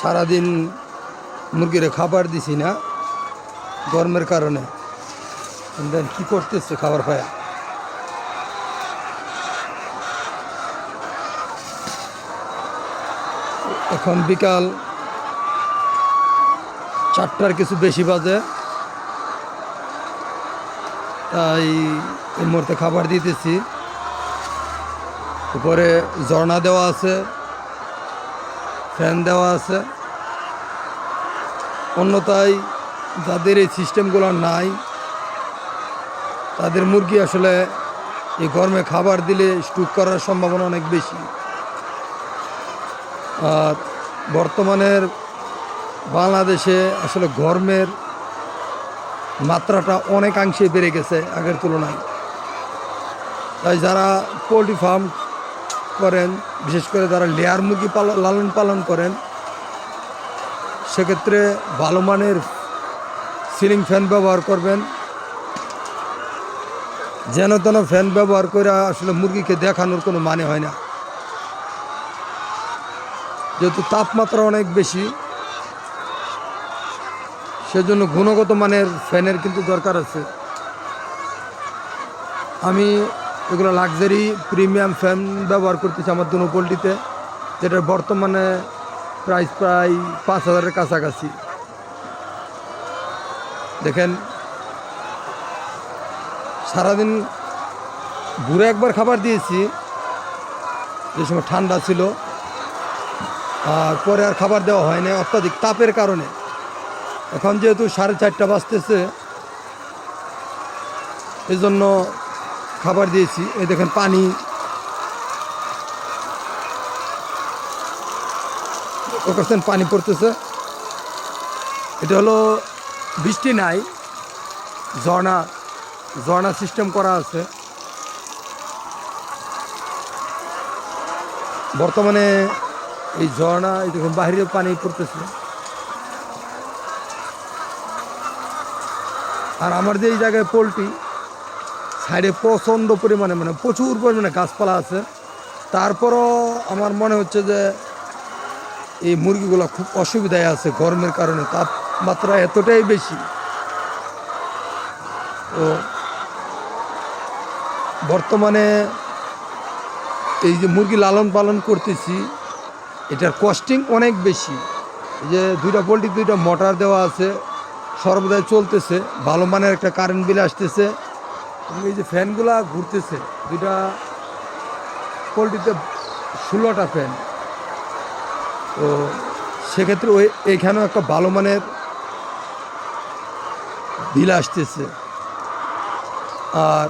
সারাদিন মুরগিরে খাবার দিছি না, গরমের কারণে। দেন কি করতেছে খাবার পায়া এখন বিকাল চারটার কিছু বেশি বাজে। তাই এই মুহূর্তে খাবার দিতেছি। উপরে ঝর্ণা দেওয়া আছে। ফ্যান দেওয়া আছে। অন্যথায় যাদের এই সিস্টেমগুলো নাই, তাদের মুরগি আসলে এই গরমে খাবার দিলে স্টুক করার সম্ভাবনা অনেক বেশি। আর বর্তমানের বাংলাদেশে আসলে গরমের মাত্রাটা অনেকাংশে বেড়ে গেছে আগের তুলনায়। তাই যারা পোলট্রি ফার্ম করেন, বিশেষ করে যারা লেয়ার মুরগি লালন পালন করেন, সেক্ষেত্রে ভালো মানের সিলিং ফ্যান ব্যবহার করবেন। যেন তেন ফ্যান ব্যবহার করে আসলে মুরগিকে দেখানোর কোনো মানে হয় না। যেহেতু তাপমাত্রা অনেক বেশি, সেজন্য গুণগত মানের ফ্যানের কিন্তু দরকার আছে। আমি এগুলো লাক্সারি প্রিমিয়াম ফ্যান ব্যবহার করতেছে আমার দুনো পোলট্রিতে, যেটার বর্তমানে প্রাইস প্রায় পাঁচ হাজারের কাছাকাছি। দেখেন, সারাদিন ঘুরে একবার খাবার দিয়েছি, যে সময় ঠান্ডা ছিল, আর পরে আর খাবার দেওয়া হয়নি অত্যাধিক তাপের কারণে। এখন যেহেতু সাড়ে চারটা বাজতেছে এই জন্য খাবার দিয়েছি। এই দেখেন পানি। ওখানে পানি পড়তেছে। এটা হলো বৃষ্টি নাই, ঝর্ণা ঝর্ণা সিস্টেম করা আছে। বর্তমানে এই ঝর্ণা, এই দেখুন বাইরে পানি পড়তেছে। আর আমার যে এই জায়গায় পোলট্রি সাইডে প্রচণ্ড পরিমাণে মানে প্রচুর পরিমাণে গাছপালা আছে। তারপরও আমার মনে হচ্ছে যে এই মুরগিগুলো খুব অসুবিধায় আছে গরমের কারণে, তাপমাত্রা এতটাই বেশি। তো বর্তমানে এই যে মুরগি লালন পালন করতেছি, এটার কস্টিং অনেক বেশি। এই যে দুইটা পোলট্রি, দুইটা মোটর দেওয়া আছে, সর্বদাই চলতেছে, ভালো মানের একটা কারেন্ট বিল আসতেছে। এই যে ফ্যানগুলা ঘুরতেছে, দুইটা পোলট্রিতে ষোলোটা ফ্যান। তো সেক্ষেত্রে ওই এইখানেও একটা ভালো মানের বিল আসতেছে। আর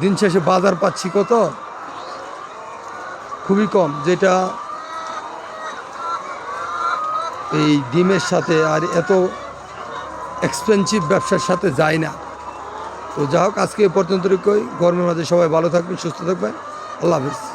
দিন শেষে বাজার পাচ্ছি কত? খুবই কম, যেটা এই ডিমের সাথে আর এত এক্সপেন্সিভ ব্যবসার সাথে যায় না। তো যা হোক আজকে এ পর্যন্ত কই গরমের মাঝে সবাই ভালো থাকবেন, সুস্থ থাকবেন। আল্লাহ হাফিজ।